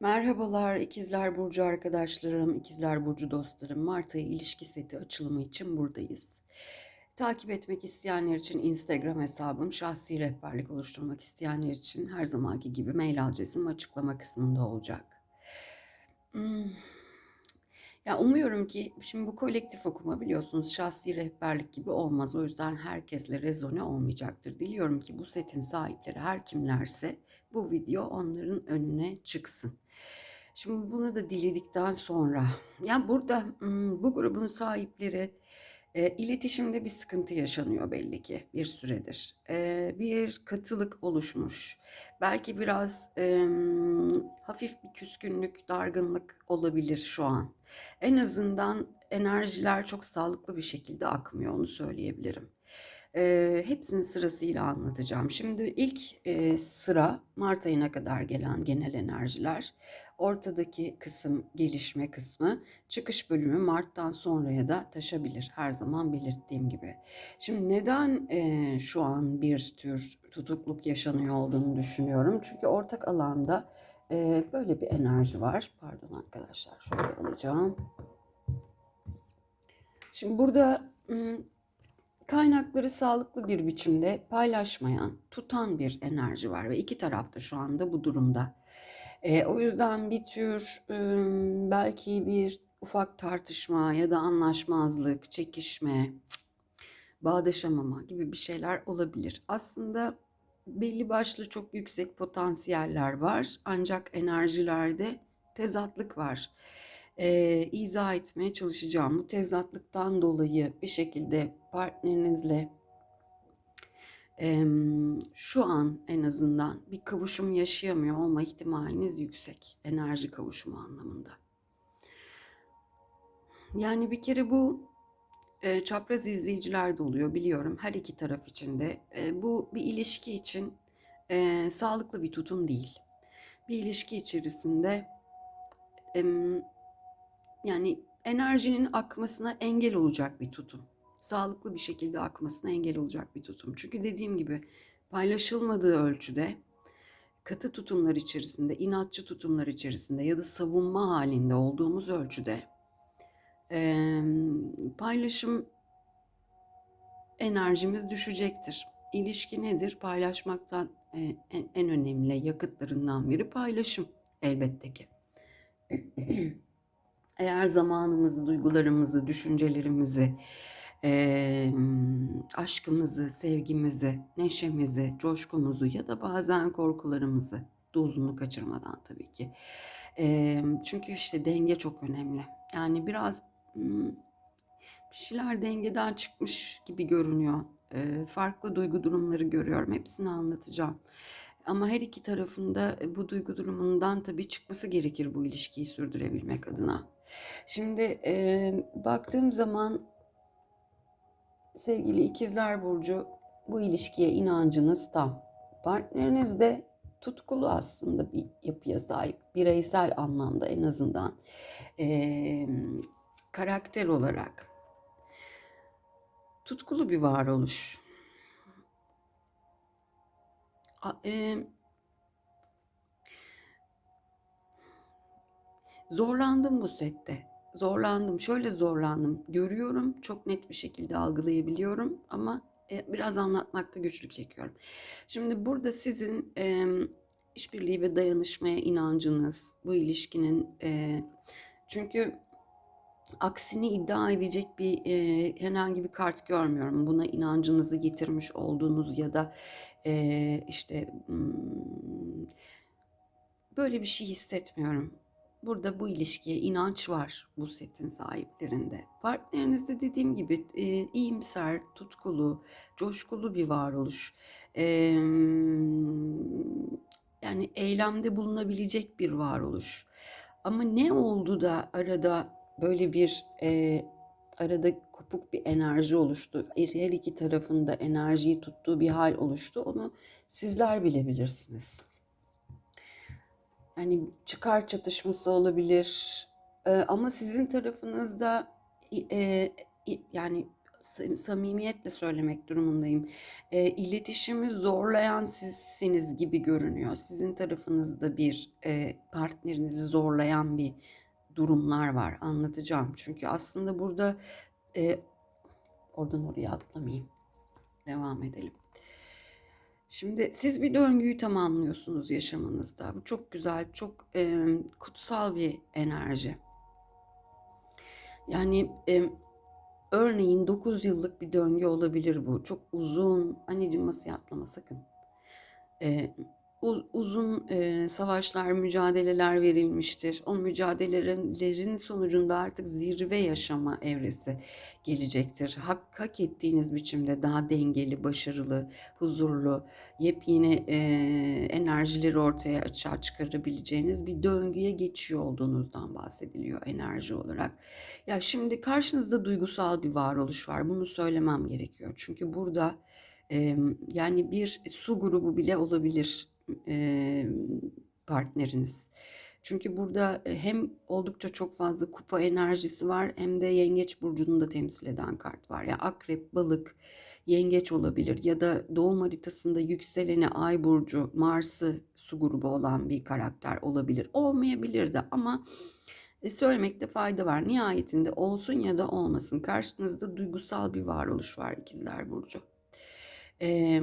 Merhabalar İkizler Burcu arkadaşlarım, İkizler Burcu dostlarım. Mart ayı ilişki seti açılımı için buradayız. Takip etmek isteyenler için Instagram hesabım, şahsi rehberlik oluşturmak isteyenler için her zamanki gibi mail adresim açıklama kısmında olacak. Hmm. Ya umuyorum ki şimdi bu kolektif okuma biliyorsunuz şahsi rehberlik gibi olmaz. O yüzden herkesle rezone olmayacaktır. Diliyorum ki bu setin sahipleri her kimlerse bu video onların önüne çıksın. Şimdi bunu da diledikten sonra ya burada bu grubun sahipleri e, iletişimde bir sıkıntı yaşanıyor belli ki bir süredir. E, bir katılık oluşmuş. Belki biraz e, hafif bir küskünlük, dargınlık olabilir şu an. En azından enerjiler çok sağlıklı bir şekilde akmıyor onu söyleyebilirim. E, hepsini sırasıyla anlatacağım. Şimdi ilk e, sıra Mart ayına kadar gelen genel enerjiler. Ortadaki kısım gelişme kısmı, çıkış bölümü Mart'tan sonraya da taşabilir her zaman belirttiğim gibi. Şimdi neden e, şu an bir tür tutukluk yaşanıyor olduğunu düşünüyorum. Çünkü ortak alanda e, böyle bir enerji var. Pardon arkadaşlar şöyle alacağım. Şimdi burada kaynakları sağlıklı bir biçimde paylaşmayan, tutan bir enerji var ve iki tarafta şu anda bu durumda. E, o yüzden bir tür e, belki bir ufak tartışma ya da anlaşmazlık, çekişme, bağdaşamama gibi bir şeyler olabilir. Aslında belli başlı çok yüksek potansiyeller var ancak enerjilerde tezatlık var. Ee, izah etmeye çalışacağım. Bu tezatlıktan dolayı bir şekilde partnerinizle şu an en azından bir kavuşum yaşayamıyor olma ihtimaliniz yüksek. Enerji kavuşumu anlamında. Yani bir kere bu e, çapraz izleyiciler de oluyor biliyorum her iki taraf için de. E, bu bir ilişki için e, sağlıklı bir tutum değil. Bir ilişki içerisinde e, yani enerjinin akmasına engel olacak bir tutum sağlıklı bir şekilde akmasına engel olacak bir tutum. Çünkü dediğim gibi paylaşılmadığı ölçüde katı tutumlar içerisinde, inatçı tutumlar içerisinde ya da savunma halinde olduğumuz ölçüde e, paylaşım enerjimiz düşecektir. İlişki nedir? Paylaşmaktan e, en, en önemli yakıtlarından biri paylaşım elbette ki. Eğer zamanımızı, duygularımızı, düşüncelerimizi, e, aşkımızı, sevgimizi, neşemizi, coşkumuzu ya da bazen korkularımızı dozunu kaçırmadan tabii ki. E, çünkü işte denge çok önemli. Yani biraz bir şeyler dengeden çıkmış gibi görünüyor. E, farklı duygu durumları görüyorum. Hepsini anlatacağım. Ama her iki tarafında bu duygu durumundan tabii çıkması gerekir bu ilişkiyi sürdürebilmek adına. Şimdi e, baktığım zaman sevgili ikizler burcu bu ilişkiye inancınız tam. Partneriniz de tutkulu aslında bir yapıya sahip. Bireysel anlamda en azından. Ee, karakter olarak. Tutkulu bir varoluş. E, zorlandım bu sette zorlandım. Şöyle zorlandım. Görüyorum, çok net bir şekilde algılayabiliyorum ama e, biraz anlatmakta güçlük çekiyorum. Şimdi burada sizin e, işbirliği ve dayanışmaya inancınız, bu ilişkinin e, çünkü aksini iddia edecek bir e, herhangi bir kart görmüyorum. Buna inancınızı getirmiş olduğunuz ya da e, işte hmm, böyle bir şey hissetmiyorum. Burada bu ilişkiye inanç var bu setin sahiplerinde. Partnerinizde dediğim gibi e, iyimser, tutkulu, coşkulu bir varoluş. E, yani eylemde bulunabilecek bir varoluş. Ama ne oldu da arada böyle bir e, arada kopuk bir enerji oluştu. Her iki tarafında enerjiyi tuttuğu bir hal oluştu. Onu sizler bilebilirsiniz. Yani çıkar çatışması olabilir. Ee, ama sizin tarafınızda e, yani sa- samimiyetle söylemek durumundayım. E, iletişimi zorlayan sizsiniz gibi görünüyor. Sizin tarafınızda bir e, partnerinizi zorlayan bir durumlar var. Anlatacağım. Çünkü aslında burada e, oradan oraya atlamayayım. Devam edelim. Şimdi siz bir döngüyü tamamlıyorsunuz yaşamınızda. Bu çok güzel, çok e, kutsal bir enerji. Yani e, örneğin 9 yıllık bir döngü olabilir bu. Çok uzun, anneciğim masaya atlama sakın. E, uzun e, savaşlar, mücadeleler verilmiştir. O mücadelelerin sonucunda artık zirve yaşama evresi gelecektir. Hak, hak ettiğiniz biçimde daha dengeli, başarılı, huzurlu, yepyeni e, enerjileri ortaya açığa çıkarabileceğiniz bir döngüye geçiyor olduğunuzdan bahsediliyor enerji olarak. Ya şimdi karşınızda duygusal bir varoluş var. Bunu söylemem gerekiyor. Çünkü burada e, yani bir su grubu bile olabilir e, partneriniz. Çünkü burada e, hem oldukça çok fazla kupa enerjisi var hem de yengeç burcunu da temsil eden kart var. Ya yani akrep, balık, yengeç olabilir ya da doğum haritasında yükseleni ay burcu, Mars'ı su grubu olan bir karakter olabilir. Olmayabilir de ama e, söylemekte fayda var. Nihayetinde olsun ya da olmasın. Karşınızda duygusal bir varoluş var ikizler burcu. Eee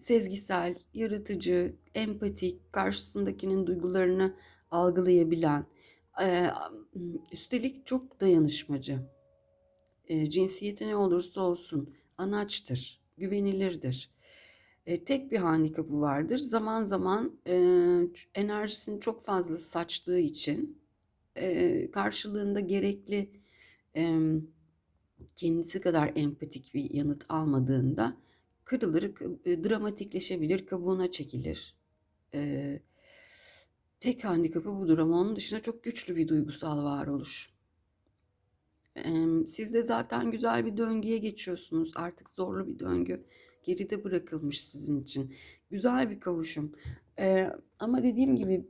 sezgisel, yaratıcı, empatik, karşısındakinin duygularını algılayabilen, eee, üstelik çok dayanışmacı. Eee, cinsiyeti ne olursa olsun anaçtır, güvenilirdir. Eee, tek bir handikapı vardır. Zaman zaman enerjisini çok fazla saçtığı için karşılığında gerekli kendisi kadar empatik bir yanıt almadığında kırılır, e, dramatikleşebilir, kabuğuna çekilir. Ee, tek handikapı budur ama onun dışında çok güçlü bir duygusal varoluş. Ee, siz de zaten güzel bir döngüye geçiyorsunuz. Artık zorlu bir döngü geride bırakılmış sizin için. Güzel bir kavuşum. Ee, ama dediğim gibi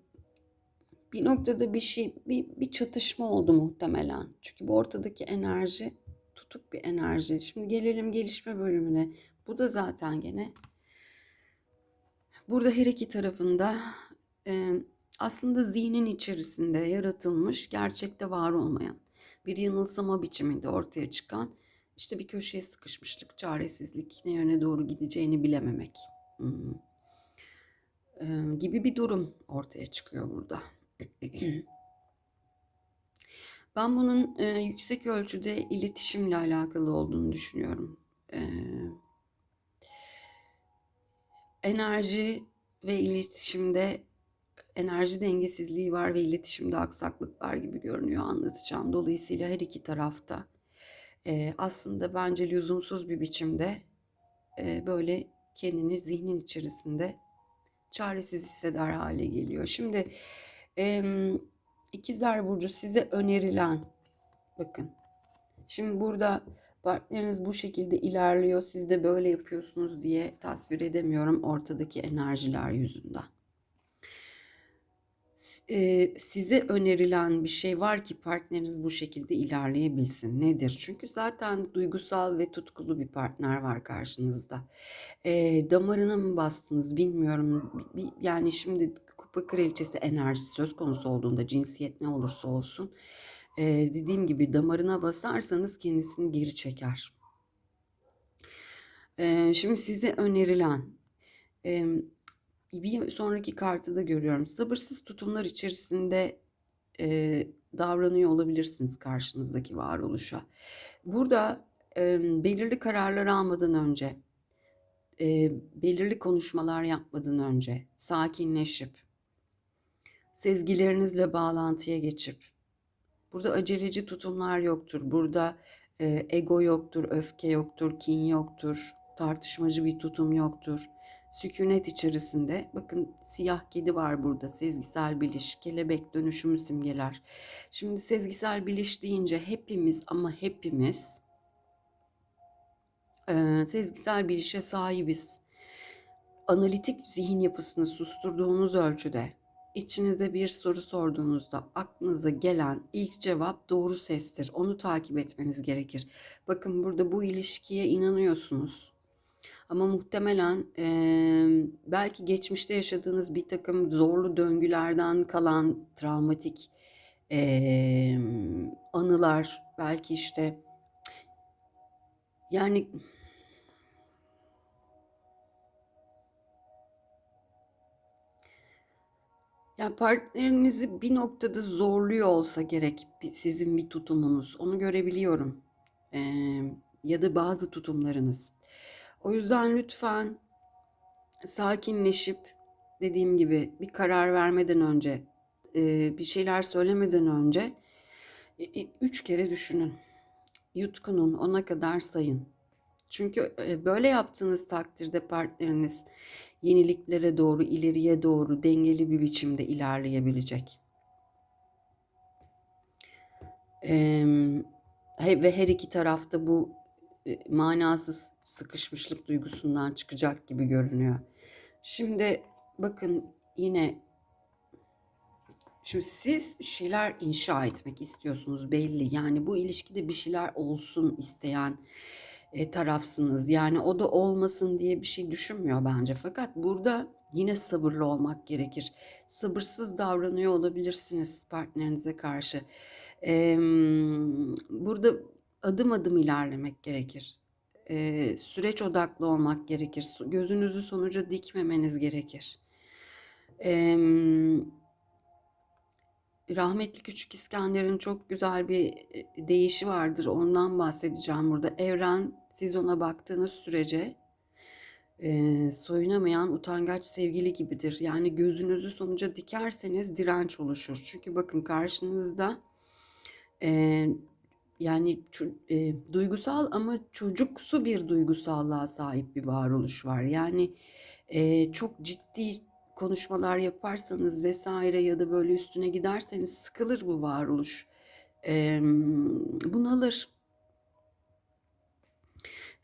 bir noktada bir şey, bir, bir çatışma oldu muhtemelen. Çünkü bu ortadaki enerji tutuk bir enerji. Şimdi gelelim gelişme bölümüne. Bu da zaten gene burada her iki tarafında e, aslında zihnin içerisinde yaratılmış, gerçekte var olmayan bir yanılsama biçiminde ortaya çıkan işte bir köşeye sıkışmışlık, çaresizlik, ne yöne doğru gideceğini bilememek hmm. e, gibi bir durum ortaya çıkıyor burada. Ben bunun e, yüksek ölçüde iletişimle alakalı olduğunu düşünüyorum. E, enerji ve iletişimde enerji dengesizliği var ve iletişimde aksaklık var gibi görünüyor anlatacağım. Dolayısıyla her iki tarafta e, aslında bence lüzumsuz bir biçimde e, böyle kendini zihnin içerisinde çaresiz hisseder hale geliyor. Şimdi e, ikizler burcu size önerilen bakın şimdi burada partneriniz bu şekilde ilerliyor siz de böyle yapıyorsunuz diye tasvir edemiyorum ortadaki enerjiler yüzünden. E, size önerilen bir şey var ki partneriniz bu şekilde ilerleyebilsin. Nedir? Çünkü zaten duygusal ve tutkulu bir partner var karşınızda. E, damarına mı bastınız bilmiyorum. Yani şimdi kupa kraliçesi enerjisi söz konusu olduğunda cinsiyet ne olursa olsun e, dediğim gibi damarına basarsanız kendisini geri çeker. E, şimdi size önerilen e, bir sonraki kartı da görüyorum. Sabırsız tutumlar içerisinde e, davranıyor olabilirsiniz karşınızdaki varoluşa. Burada e, belirli kararlar almadan önce, e, belirli konuşmalar yapmadan önce sakinleşip, sezgilerinizle bağlantıya geçip, burada aceleci tutumlar yoktur. Burada e, ego yoktur, öfke yoktur, kin yoktur, tartışmacı bir tutum yoktur. Sükunet içerisinde bakın siyah kedi var burada sezgisel biliş kelebek dönüşümü simgeler. Şimdi sezgisel biliş deyince hepimiz ama hepimiz e, sezgisel bilişe sahibiz. Analitik zihin yapısını susturduğunuz ölçüde içinize bir soru sorduğunuzda aklınıza gelen ilk cevap doğru sestir. Onu takip etmeniz gerekir. Bakın burada bu ilişkiye inanıyorsunuz. Ama muhtemelen eee, belki geçmişte yaşadığınız bir takım zorlu döngülerden kalan travmatik eee, anılar, belki işte yani ya partnerinizi bir noktada zorluyor olsa gerek sizin bir tutumunuz. Onu görebiliyorum. Eee, ya da bazı tutumlarınız. O yüzden lütfen sakinleşip dediğim gibi bir karar vermeden önce, bir şeyler söylemeden önce üç kere düşünün. Yutkunun, ona kadar sayın. Çünkü böyle yaptığınız takdirde partneriniz yeniliklere doğru, ileriye doğru dengeli bir biçimde ilerleyebilecek. Em, he- ve her iki tarafta bu e, manasız sıkışmışlık duygusundan çıkacak gibi görünüyor. Şimdi bakın yine Şimdi siz şeyler inşa etmek istiyorsunuz belli. Yani bu ilişkide bir şeyler olsun isteyen e, tarafsınız. Yani o da olmasın diye bir şey düşünmüyor bence. Fakat burada yine sabırlı olmak gerekir. Sabırsız davranıyor olabilirsiniz partnerinize karşı. Em, burada adım adım ilerlemek gerekir. E, süreç odaklı olmak gerekir. Gözünüzü sonuca dikmemeniz gerekir. Em, Rahmetli Küçük İskender'in çok güzel bir e, deyişi vardır. Ondan bahsedeceğim burada. Evren siz ona baktığınız sürece e, soyunamayan utangaç sevgili gibidir. Yani gözünüzü sonuca dikerseniz direnç oluşur. Çünkü bakın karşınızda e, yani e, duygusal ama çocuksu bir duygusallığa sahip bir varoluş var. Yani e, çok ciddi konuşmalar yaparsanız vesaire ya da böyle üstüne giderseniz sıkılır bu varoluş. E, bunalır.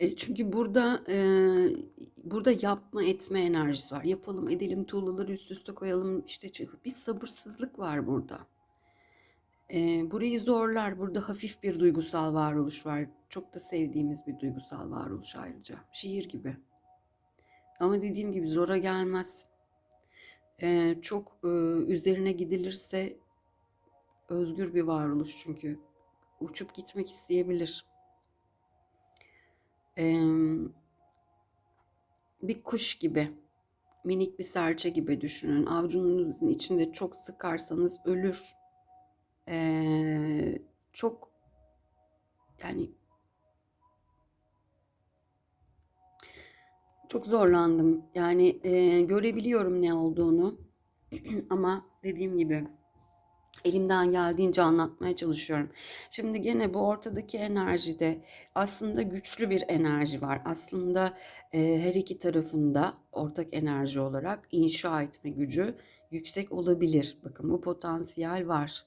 E, çünkü burada e, burada yapma etme enerjisi var. Yapalım edelim tuğlaları üst üste koyalım işte bir sabırsızlık var burada. E, burayı zorlar. Burada hafif bir duygusal varoluş var. Çok da sevdiğimiz bir duygusal varoluş ayrıca. Şiir gibi. Ama dediğim gibi zora gelmez. E, çok e, üzerine gidilirse özgür bir varoluş çünkü. Uçup gitmek isteyebilir. E, bir kuş gibi. Minik bir serçe gibi düşünün. Avucunuzun içinde çok sıkarsanız ölür. E, çok yani çok zorlandım. Yani e, görebiliyorum ne olduğunu. Ama dediğim gibi elimden geldiğince anlatmaya çalışıyorum. Şimdi gene bu ortadaki enerjide aslında güçlü bir enerji var. Aslında e, her iki tarafında ortak enerji olarak inşa etme gücü yüksek olabilir. Bakın bu potansiyel var.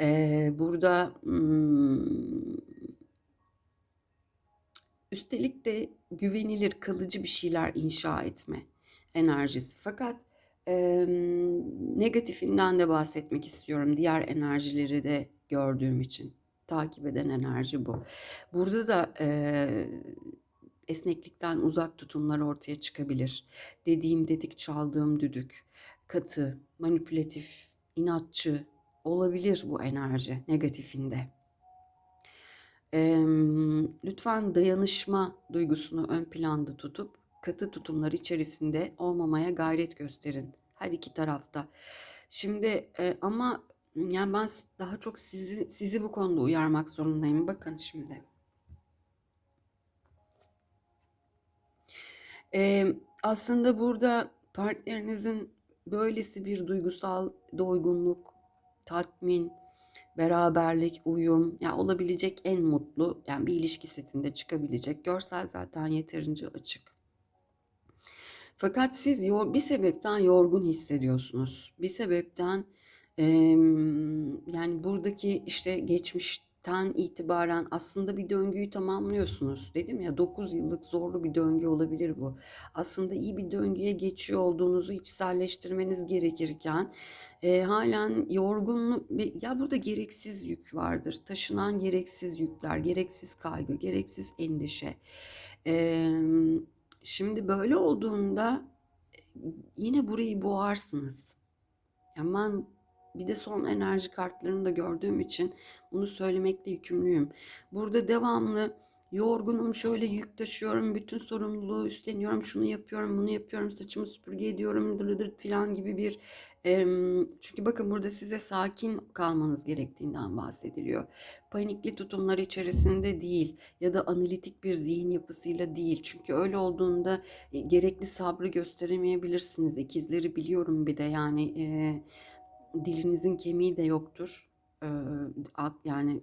E, burada hmm, üstelik de güvenilir, kalıcı bir şeyler inşa etme enerjisi. Fakat Emm, negatifinden de bahsetmek istiyorum. Diğer enerjileri de gördüğüm için. Takip eden enerji bu. Burada da eee, esneklikten uzak tutumlar ortaya çıkabilir. Dediğim dedik, çaldığım düdük, katı, manipülatif, inatçı olabilir bu enerji negatifinde. Emm, lütfen dayanışma duygusunu ön planda tutup katı tutumlar içerisinde olmamaya gayret gösterin her iki tarafta. Şimdi e, ama yani ben daha çok sizi sizi bu konuda uyarmak zorundayım. Bakın şimdi. Eee, aslında burada partnerinizin böylesi bir duygusal doygunluk, tatmin, beraberlik, uyum, ya olabilecek en mutlu, yani bir ilişki setinde çıkabilecek. Görsel zaten yeterince açık. Fakat siz bir sebepten yorgun hissediyorsunuz. Bir sebepten yani buradaki işte geçmişten itibaren aslında bir döngüyü tamamlıyorsunuz. Dedim ya 9 yıllık zorlu bir döngü olabilir bu. Aslında iyi bir döngüye geçiyor olduğunuzu içselleştirmeniz gerekirken Eee, hâlen yorgunluk ve ya, burada gereksiz yük vardır. Taşınan gereksiz yükler, gereksiz kaygı, gereksiz endişe. Emm, şimdi böyle olduğunda, eee, yine burayı boğarsınız. Ya, ben bir de son enerji kartlarını da gördüğüm için bunu söylemekle yükümlüyüm. Burada devamlı yorgunum, şöyle yük taşıyorum, bütün sorumluluğu üstleniyorum, şunu yapıyorum, bunu yapıyorum, saçımı süpürge ediyorum, dır dır filan gibi bir çünkü bakın burada size sakin kalmanız gerektiğinden bahsediliyor. Panikli tutumlar içerisinde değil ya da analitik bir zihin yapısıyla değil. Çünkü öyle olduğunda, eee, gerekli sabrı gösteremeyebilirsiniz. İkizleri biliyorum bir de yani, eee, dilinizin kemiği de yoktur. Ak yani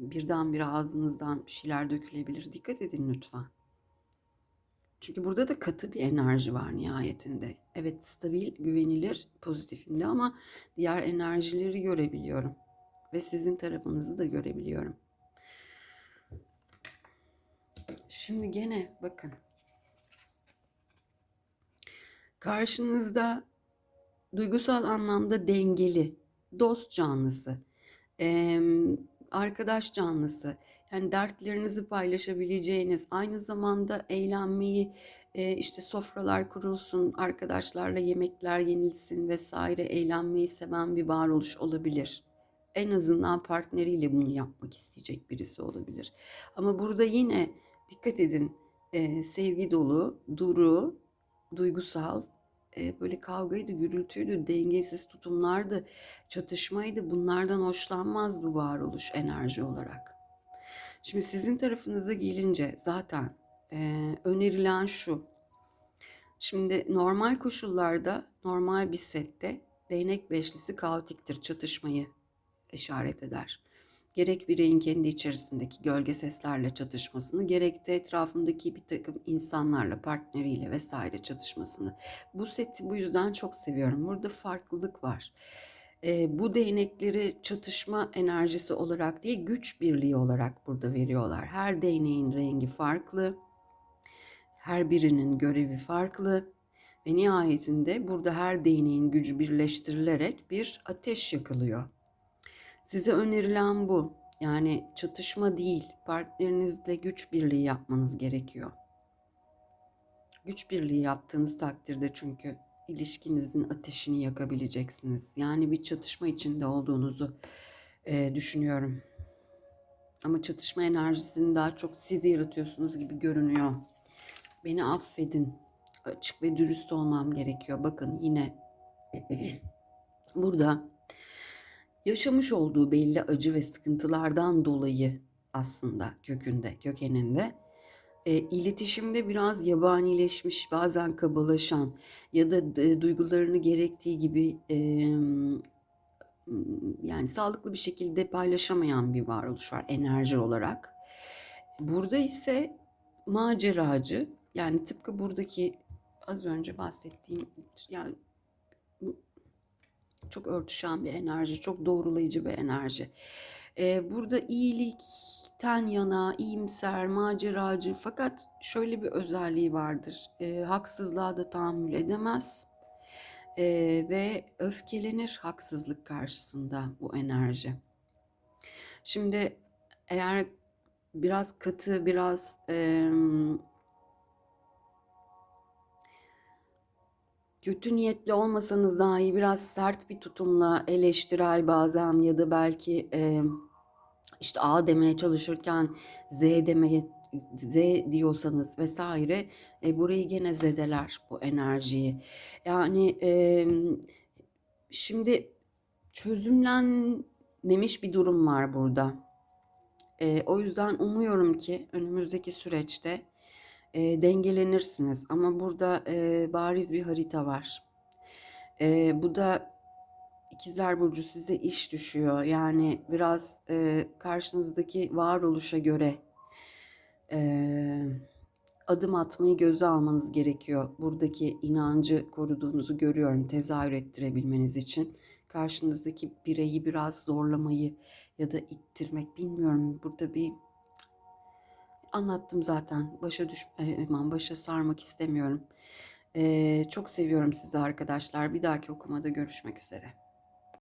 birdenbire ağzınızdan bir şeyler dökülebilir. Dikkat edin lütfen. Çünkü burada da katı bir enerji var nihayetinde. Evet, stabil, güvenilir, pozitifinde ama diğer enerjileri görebiliyorum ve sizin tarafınızı da görebiliyorum. Şimdi gene bakın. Karşınızda duygusal anlamda dengeli, dost canlısı, arkadaş canlısı, yani dertlerinizi paylaşabileceğiniz, aynı zamanda eğlenmeyi, eee, işte sofralar kurulsun, arkadaşlarla yemekler yenilsin vs. eğlenmeyi seven bir varoluş olabilir. En azından partneriyle bunu yapmak isteyecek birisi olabilir. Ama burada yine dikkat edin, eee, sevgi dolu, duru, duygusal, eee, böyle kavgaydı, gürültüydü, dengesiz tutumlardı, çatışmaydı. Bunlardan hoşlanmaz bu varoluş enerji olarak. Şimdi sizin tarafınıza gelince zaten, eee, önerilen şu. Şimdi normal koşullarda, normal bir sette değnek beşlisi kaotiktir, çatışmayı işaret eder. Gerek bireyin kendi içerisindeki gölge seslerle çatışmasını, gerek de etrafındaki birtakım insanlarla, partneriyle vs. çatışmasını. Bu seti bu yüzden çok seviyorum. Burada farklılık var. Eee, bu değnekleri çatışma enerjisi olarak değil, güç birliği olarak burada veriyorlar. Her değneğin rengi farklı. Her birinin görevi farklı ve nihayetinde burada her değneğin gücü birleştirilerek bir ateş yakılıyor. Size önerilen bu. Yani çatışma değil, partnerinizle güç birliği yapmanız gerekiyor. Güç birliği yaptığınız takdirde çünkü ilişkinizin ateşini yakabileceksiniz. Yani bir çatışma içinde olduğunuzu, eee, düşünüyorum. Ama çatışma enerjisini daha çok siz yaratıyorsunuz gibi görünüyor. Beni affedin. Açık ve dürüst olmam gerekiyor. Bakın yine burada yaşamış olduğu belli acı ve sıkıntılardan dolayı aslında kökünde, kökeninde, eee, iletişimde biraz yabanileşmiş, bazen kabalaşan ya da d duygularını gerektiği gibi, ımm, yani sağlıklı bir şekilde paylaşamayan bir varoluş var enerji olarak. Burada ise maceracı, yani tıpkı buradaki az önce bahsettiğim yani çok örtüşen bir enerji, çok doğrulayıcı bir enerji. Eee, burada iyilikten yana, iyimser, maceracı fakat şöyle bir özelliği vardır. Eee, haksızlığa da tahammül edemez, eee, ve öfkelenir haksızlık karşısında bu enerji. Şimdi eğer biraz katı, biraz, emm kötü niyetli olmasanız dahi biraz sert bir tutumla, eleştirel bazen ya da belki, emm, işte A demeye çalışırken Z demeye Z diyorsanız vs. eee, burayı gene zedeler bu enerjiyi. Yani, emm, şimdi çözümlenmemiş bir durum var burada. Eee, o yüzden umuyorum ki önümüzdeki süreçte, eee, dengelenirsiniz ama burada, eee, bariz bir harita var. Eee, bu da İkizler Burcu size iş düşüyor. Yani biraz, eee, karşınızdaki varoluşa göre, eee, adım atmayı göze almanız gerekiyor. Buradaki inancı koruduğunuzu görüyorum tezahür ettirebilmeniz için. Karşınızdaki bireyi biraz zorlamayı ya da ittirmek, bilmiyorum burada bir anlattım zaten. Başa düş aman başa sarmak istemiyorum. Eee, çok seviyorum sizi arkadaşlar. Bir dahaki okumada görüşmek üzere.